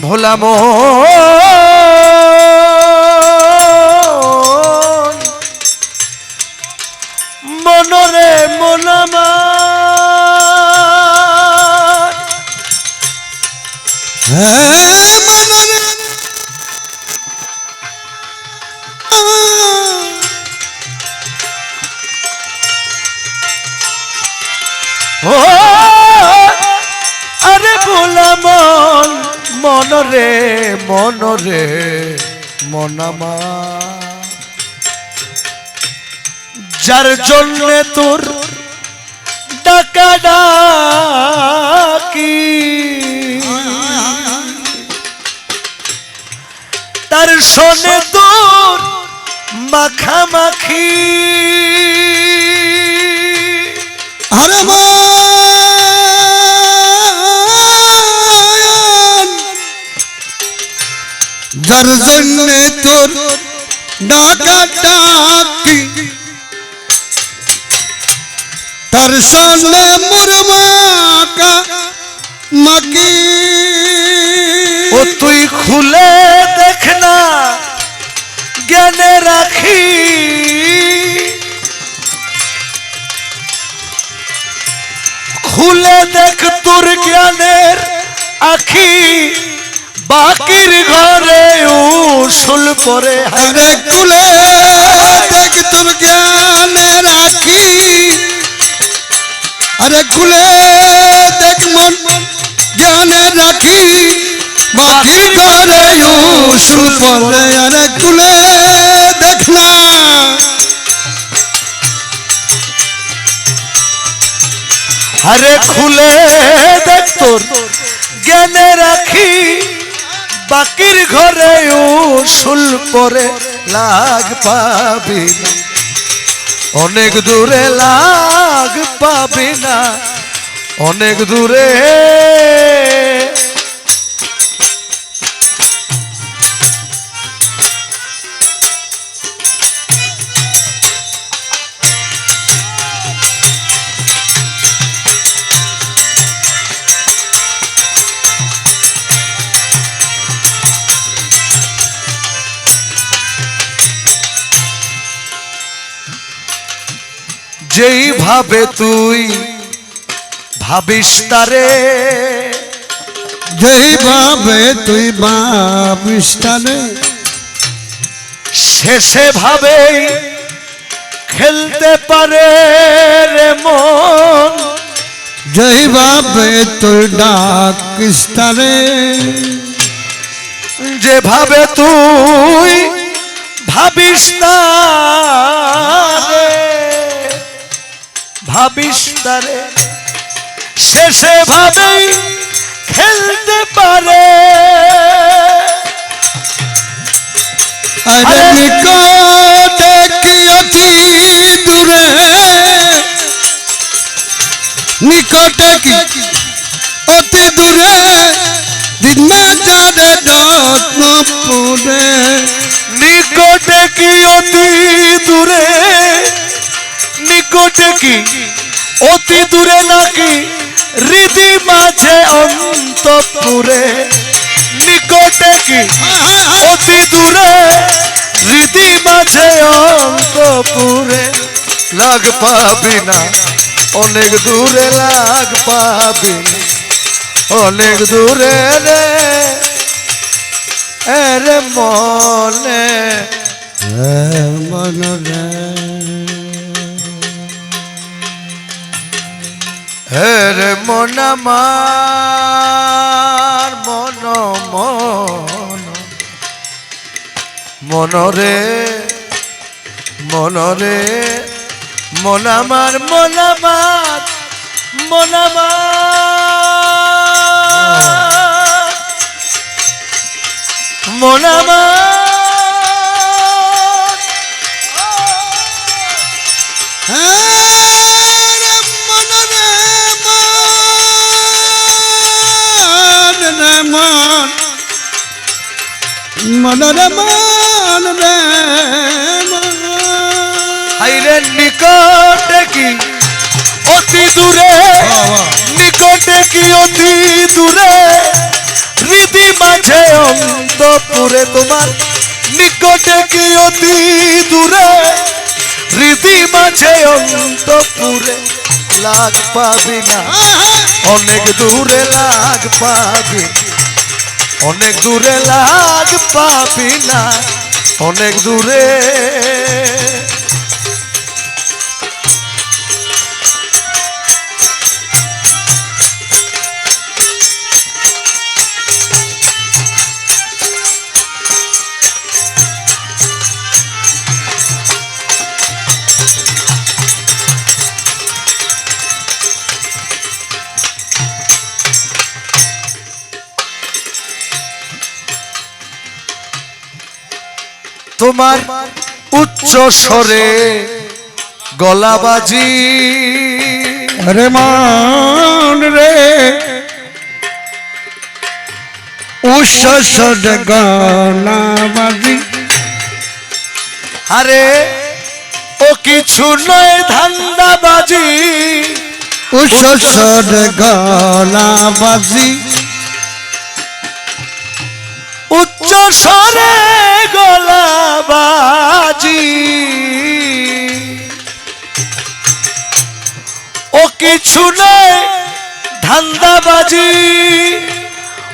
ভোলাম মনরে মনরে মনরে মনামা। যার জন্যে তোর ডাকা ডাকি তার শোনে তোর মাখামাখি। আরে মন যার জন্যে তোর ডাকা ডাকি। তার সামনে মুরমাকা মাকি। ও তুই খুলে দেখ না, জ্ঞানে রাখি। খুলে দেখ তোর জ্ঞানের আখি। বাকির ঘরে উসুল পরে আরে কুলে দেখ তোর জ্ঞানে রাখি। আরে কুলে দেখ মন জ্ঞানে রাখি। বাকি ঘরে উসুল পরে আরে কুলে দেখ না। আরে খুলে দেখ তোর জ্ঞানে রাখি। বাকির ঘরে উসুল পরে লাগ পাবি অনেক দূরে লাগ পাবি না। অনেক দূরে যেইভাবে তুই ভাবিস তারে যেইভাবে তুই বাবিস্তানে শেষে ভাবেই খেলতে পারে রে মন। যেইভাবে তুই ডাকিস্তানে যেভাবে তুই ভাবিস না রে, ভাবিস না শেষে ভাবেই খেলতে পারে। আরে নিকটে কি অতি দূরে? নিকটে কি অতি দূরে? দিন যারে রত্নপুরে নিকটে নিকটে কি অতি দূরে নাকি? হৃদি মাঝে অন্তপুরে। নিকটে কি? অতি দূরে হৃদি মাঝে অন্তপুরে। লাগ পাবি না, অনেক দূরে লাগ পাবি অনেক দূরে রে এরে মনে এরে মন আমার মন মন। মনরে মনরে মন আমার। মন আমার। মন। মনরে মন রে হাইরে নিকটে কি? অতি দূরে। নিকটে কি অতি দূরে? হৃদি মাঝে দূরে তোমার। নিকটে কি অতি দূরে? রীতি মাঝে অন্তপুরে লাগ পাবি না। অনেক দূরে লাগ পাবি অনেক দূরে লাজ পাবি না অনেক দূরে। তোমার উচ্চ স্বরে গলাবাজি। রে মান রে। উচ্ছ্বাস গানাবাজি আরে ও কিছু নয় ধান্দাবাজি। উচ্চ স্বরে গলাবাজি। ও কিছু নয় ধান্দাবাজি।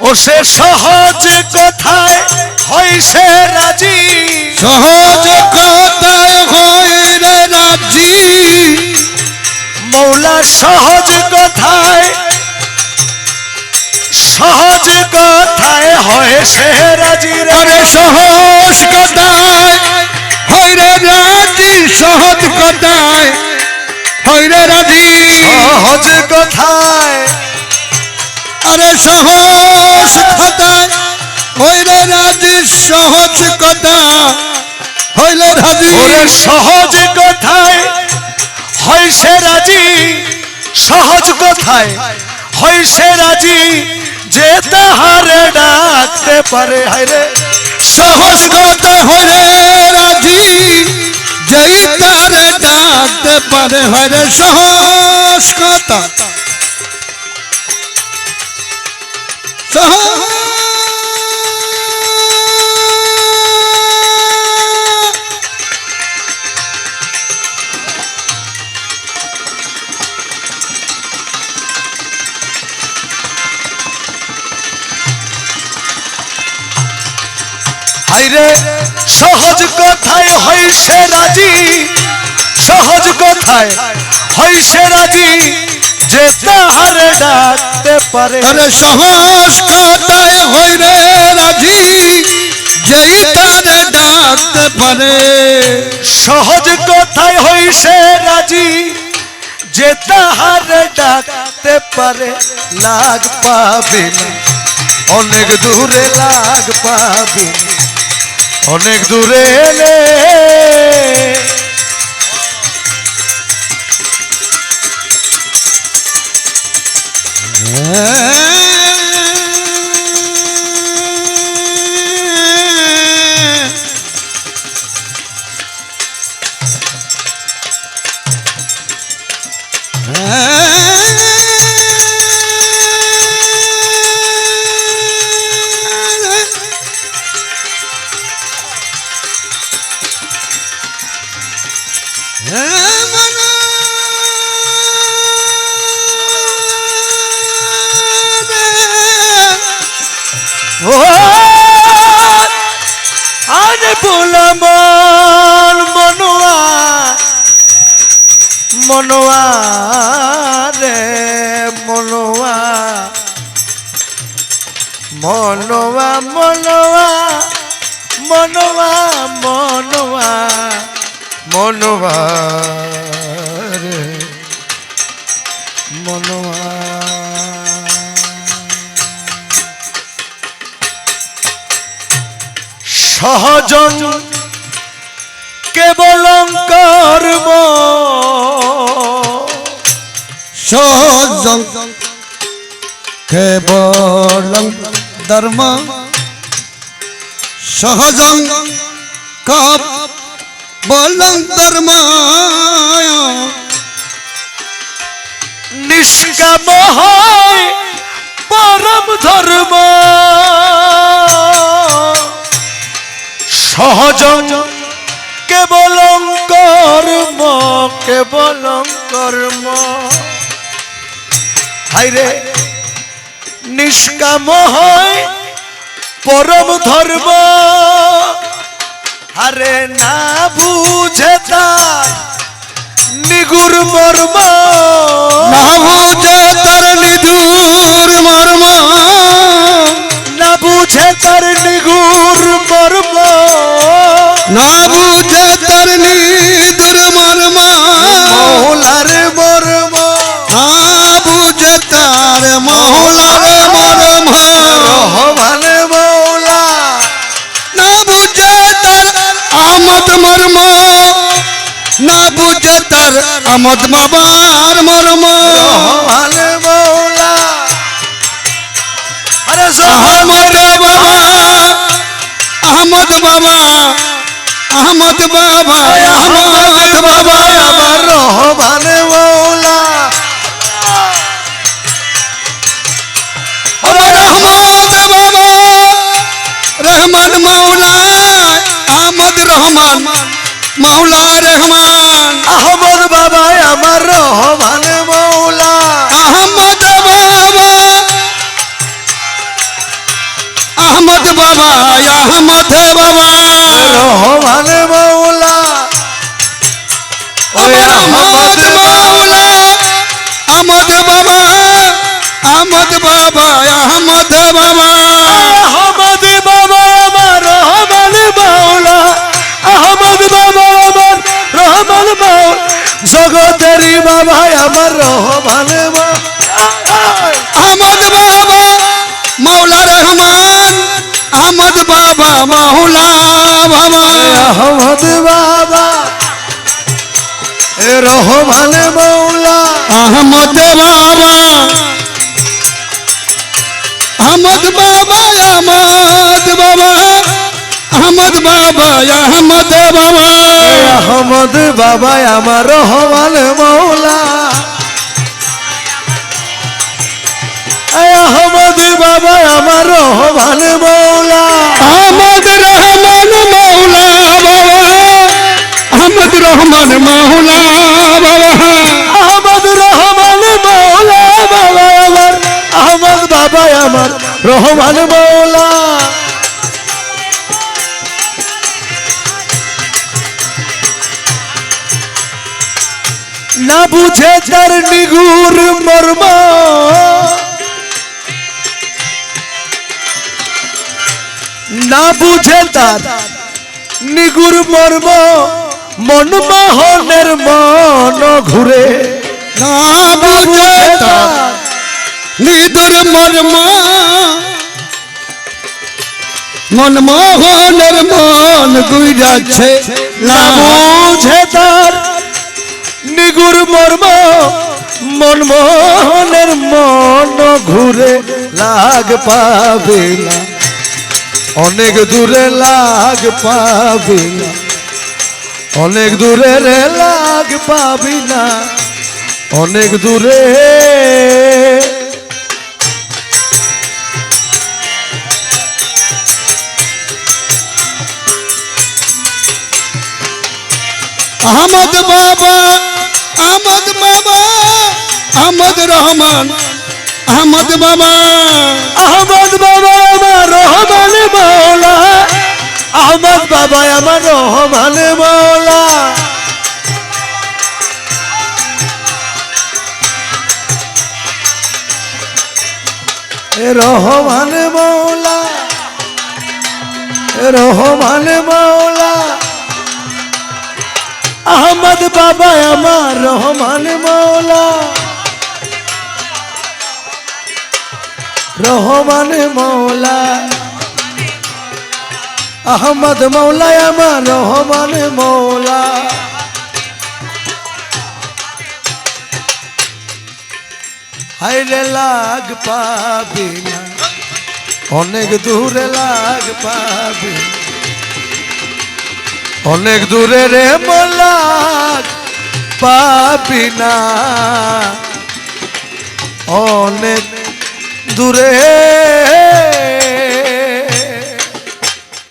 ও সে সহজ কথায় হয় সে রাজি। সহজ কথায় হয় রে রাজি। মৌলা সহজ কথায় সহজ কথায় হয় সে রাজি রে সহজ কথায় হয় রে রাজি সহজ কথায় হয় রে রাজি। সহজ কথায়। আরে সহজ কথায় হইলে রাজি সহজ কথা হইলে রাজি। ওরে সহজ কথায় হয় সে রাজি সহজ কথায় হয় সে রাজি। যে তাহারে ডাকতে পারে হায়রে সহজ গতে হইলে রাজি যেই তারে ডাকতে পারে হইলে সহজ কথা সহজ সহজ কথায় হয় সে রাজি সহজ কথায় হয় সে রাজি যে তাহারে ডাকতে পারে। আরে সহজ কথায় হইলে রাজি যেই তারে ডাকতে পারে। সহজ কথায় হয় সে রাজি যে তাহারে ডাকতে পারে। লাগ পাবে না অনেক দূরে লাগ পাবে না। অনেক দূরে এলে। ও বলম মনোয়া মনোয়া রে মনোয়া মনোয়া মনোয়া মনোয়া মনোয়া মনোয়া রে মনোয়া। সহজন কেবল কর্ম সহজং কেবলং ধর্ম। সহজং কপ বলং ধর্ম। নিষ্কাম হয় পরম ধর্ম। ভজন কেবল কর্ম? হাইরে নিষ্কাম হয় পরম ধর্ম। আরে না বুঝে তার নিগুর মর্ম। না বুঝে তার নিদুর মর্ম। না বুঝে তার নিগুর মর্ম। না বুঝে তার নিদুর মর্ম। মৌলার মর্ম। বুঝে তার মৌলার মর্ম। রহমান মৌলা। না বুঝে তার আমদ মর্ম। না বুঝে তার আমদ বাবার মর্ম। রহমান মৌলা। আরে আহমদ বাবা আহমদ বাবা আহমদ বাবা আহমদ বাবা। রহমান মৌলা। রহমান মাওলা আহমদ রহমান মাওলা রহমান। আহমদ বাবা আমার রহমান মৌলা। আহমদ বাবা আহমদ বাবা আহমদ বাবা। রহমান আহমদ বাবা আহমদ বাবা। আহমদ বাবা আমার রহমান মৌলা আহমদ বাবা আমার রহমান মৌলা জগতেরই বাবা আমার রহমান আহমদ বাবা মাওলা রহমান। আহমদ বাবা মাওলা বাবা। আহমদ বাবা এ রহমান মৌলা আহমদ বাবা আহমদ বাবা আহমদ বাবা আহমদ বাবা আহমদ বাবা আহমদ বাবা আমার রহমান মৌলা এ আহমদ বাবা আমার রহমান মৌলা আহমদ রহমান মাওলা বাবা আহমদ রহমান মাওলা বাবা রহমান মৌলা না বুঝে তার নিগুর মর্ম। না বুঝে তার নিগুর মর্ম। মনমোহনের মন ঘুরে। না বুঝে নিদুর মর্ম। মনমোহনের মন গুইরাছে বুঝে তার নিগুর মর্ম। মনমোহনের মন ঘুরে লাগ পাবে না। অনেক দূরে লাগ পাবি না। অনেক দূরে রে লাগ পাবি না। অনেক দূরে আহমদ বাবা আহমদ বাবা, আহমদ রহমান, আহমদ বাবা। আহমদ বাবা আমার রহমান মৌলা আহমদ বাবা আমার রহমান এ রহমান মৌলা রহমান মৌলা আহমদ বাবা আমার রহমান মৌলা রহমান মৌলা আহমদ মৌলা আমার রহমান মৌলা হাইরে লাগ পাবি না, অনেক দূরে লাগ পাবি অনেক দূরে রে মোলাগ পাবি না। অনেক দূরে।